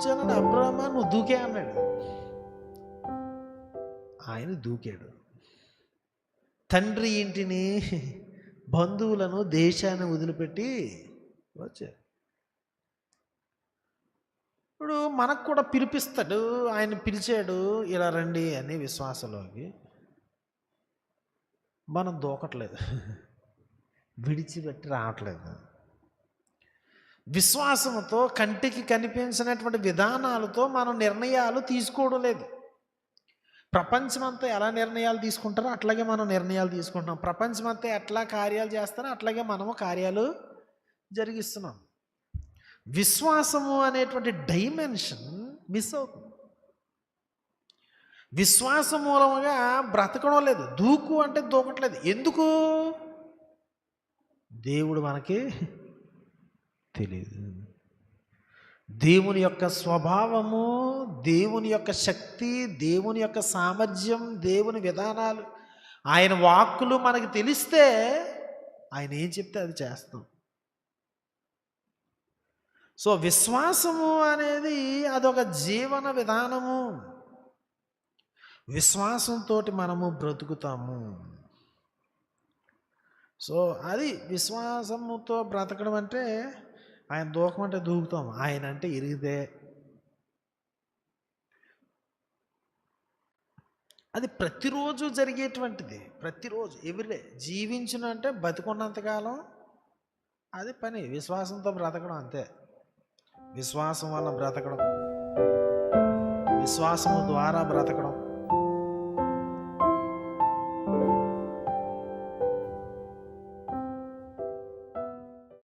వచ్చానని అబ్రహ్మ నువ్వు దూకే అన్నాడు. ఆయన దూకాడు. తండ్రి ఇంటిని బంధువులను దేశాన్ని వదిలిపెట్టి వచ్చారు ఇప్పుడు మనకు కూడా పిలిపిస్తాడు ఆయన పిలిచాడు ఇలా రండి అని విశ్వాసంలోకి మనం దూకట్లేదు. విడిచిపెట్టి రావట్లేదు. విశ్వాసంతో కంటికి కనిపించినటువంటి విధానాలతో మనం నిర్ణయాలు తీసుకోవడం లేదు. ప్రపంచమంతా ఎలా నిర్ణయాలు తీసుకుంటారో అట్లాగే మనం నిర్ణయాలు తీసుకుంటున్నాం. ప్రపంచమంతా ఎట్లా కార్యాలు చేస్తారో అట్లాగే మనము కార్యాలు జరిగిస్తున్నాం. విశ్వాసము అనేటువంటి డైమెన్షన్ మిస్ అవుతుంది. విశ్వాసం మూలముగా బ్రతకడం లేదు. దూకు అంటే దూకట్లేదు. ఎందుకు? దేవుడు మనకి తెలియదు దేవుని యొక్క స్వభావము దేవుని యొక్క శక్తి దేవుని యొక్క సామర్థ్యం దేవుని విధానాలు ఆయన వాక్కులు మనకి తెలిస్తే ఆయన ఏం చెప్తే అది చేస్తాం. సో విశ్వాసము అనేది అదొక జీవన విధానము. విశ్వాసంతో మనము బ్రతుకుతాము. సో అది విశ్వాసముతో బ్రతకడం అంటే ఆయన దూకం అంటే దూకుతాం. ఆయన అంటే ఇరిగితే. అది ప్రతిరోజు జరిగేటువంటిది. ప్రతిరోజు ఎవ్రీడే. జీవించిన అంటే బతికున్నంతకాలం అది పని. విశ్వాసంతో బ్రతకడం అంతే. విశ్వాసం వల్ల బ్రతకడం. విశ్వాసము ద్వారా బ్రతకడం.